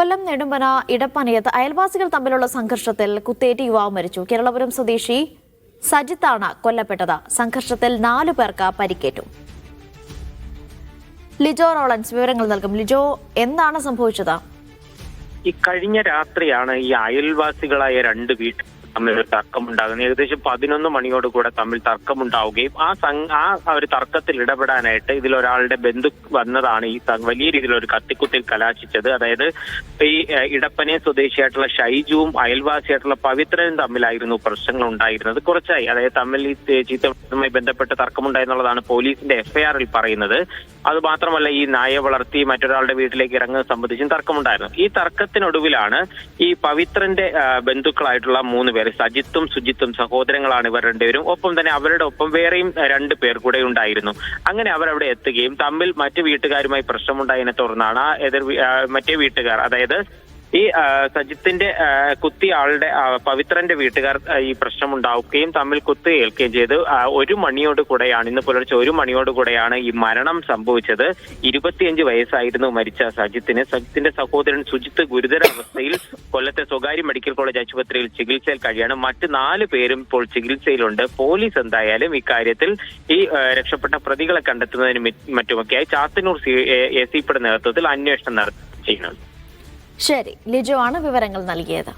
കൊല്ലം നെടുമ്പന ഇടപ്പനയത്ത് അയൽവാസികൾ തമ്മിലുള്ള സംഘർഷത്തിൽ കുത്തേറ്റ് യുവാവ് മരിച്ചു. കേരളപുരം സ്വദേശി സജിത്താണ് കൊല്ലപ്പെട്ടത്. സംഘർഷത്തിൽ നാലു പേർക്ക് പരിക്കേറ്റു. ലിജോ റോളൻസ് വിവരങ്ങൾ നൽകും. ലിജോ എന്താണ് സംഭവിച്ചത്? ഈ കഴിഞ്ഞ രാത്രിയാണ് ഈ അയൽവാസികളായ രണ്ട് വീട്ടിൽ തമ്മിൽ തർക്കമുണ്ടാകുന്നത് ഏകദേശം പതിനൊന്ന് മണിയോട് കൂടെ തമ്മിൽ തർക്കമുണ്ടാവുകയും ആ ആ ഒരു തർക്കത്തിൽ ഇടപെടാനായിട്ട് ഇതിലൊരാളുടെ ബന്ധു വന്നതാണ് ഈ വലിയ രീതിയിൽ ഒരു കത്തിക്കുത്തിൽ കലാശിച്ചത്. അതായത് ഈ ഇടപ്പനെ സ്വദേശിയായിട്ടുള്ള ഷൈജുവും അയൽവാസിയായിട്ടുള്ള പവിത്രനും തമ്മിലായിരുന്നു പ്രശ്നങ്ങൾ ഉണ്ടായിരുന്നത് കുറച്ചായി. അതായത് തമ്മിൽ ഈ ചീത്തവുമായി ബന്ധപ്പെട്ട് തർക്കമുണ്ടായെന്നുള്ളതാണ് പോലീസിന്റെ എഫ്ഐആറിൽ പറയുന്നത്. അത് മാത്രമല്ല ഈ നായയെ വളർത്തി മറ്റൊരാളുടെ വീട്ടിലേക്ക് ഇറങ്ങുന്നത് സംബന്ധിച്ചും തർക്കമുണ്ടായിരുന്നു. ഈ തർക്കത്തിനൊടുവിലാണ് ഈ പവിത്രന്റെ ബന്ധുക്കളായിട്ടുള്ള മൂന്ന് പേര് സജിത്തും സുജിത്തും സഹോദരങ്ങളാണ് ഇവർ രണ്ടുപേരും. ഒപ്പം തന്നെ അവരുടെ ഒപ്പം വേറെയും രണ്ട് പേർ കൂടെ ഉണ്ടായിരുന്നു. അങ്ങനെ അവർ അവിടെ എത്തുകയും തമ്മിൽ മറ്റു വീട്ടുകാരുമായി പ്രശ്നമുണ്ടായതിനെ തുടർന്നാണ് ആ എതിർ മറ്റേ വീട്ടുകാർ അതായത് ഈ സജിത്തിന്റെ കുത്തി ആളുടെ പവിത്രന്റെ വീട്ടുകാർ ഈ പ്രശ്നമുണ്ടാവുകയും തമ്മിൽ കുത്തി ഏൽക്കുകയും ചെയ്ത്. ഒരു മണിയോട് കൂടെയാണ് ഇന്ന് പുലർച്ചെ ഒരു മണിയോട് കൂടെയാണ് ഈ മരണം സംഭവിച്ചത്. ഇരുപത്തിയഞ്ച് വയസ്സായിരുന്നു മരിച്ച സജിത്തിന്. സജിത്തിന്റെ സഹോദരൻ സുജിത്ത് ഗുരുതരാവസ്ഥയിൽ കൊല്ലത്തെ സ്വകാര്യ മെഡിക്കൽ കോളേജ് ആശുപത്രിയിൽ ചികിത്സയിൽ കഴിയാണ്. മറ്റ് നാല് പേരും ഇപ്പോൾ ചികിത്സയിലുണ്ട്. പോലീസ് എന്തായാലും ഇക്കാര്യത്തിൽ ഈ രക്ഷപ്പെട്ട പ്രതികളെ കണ്ടെത്തുന്നതിനും മറ്റുമൊക്കെയായി ചാത്തന്നൂർ എ സി പിയുടെ നേതൃത്വത്തിൽ അന്വേഷണം നടത്തി ചെയ്യുന്നുണ്ട്. ശരി ലിജോ ആണ് വിവരങ്ങൾ നൽകിയത്.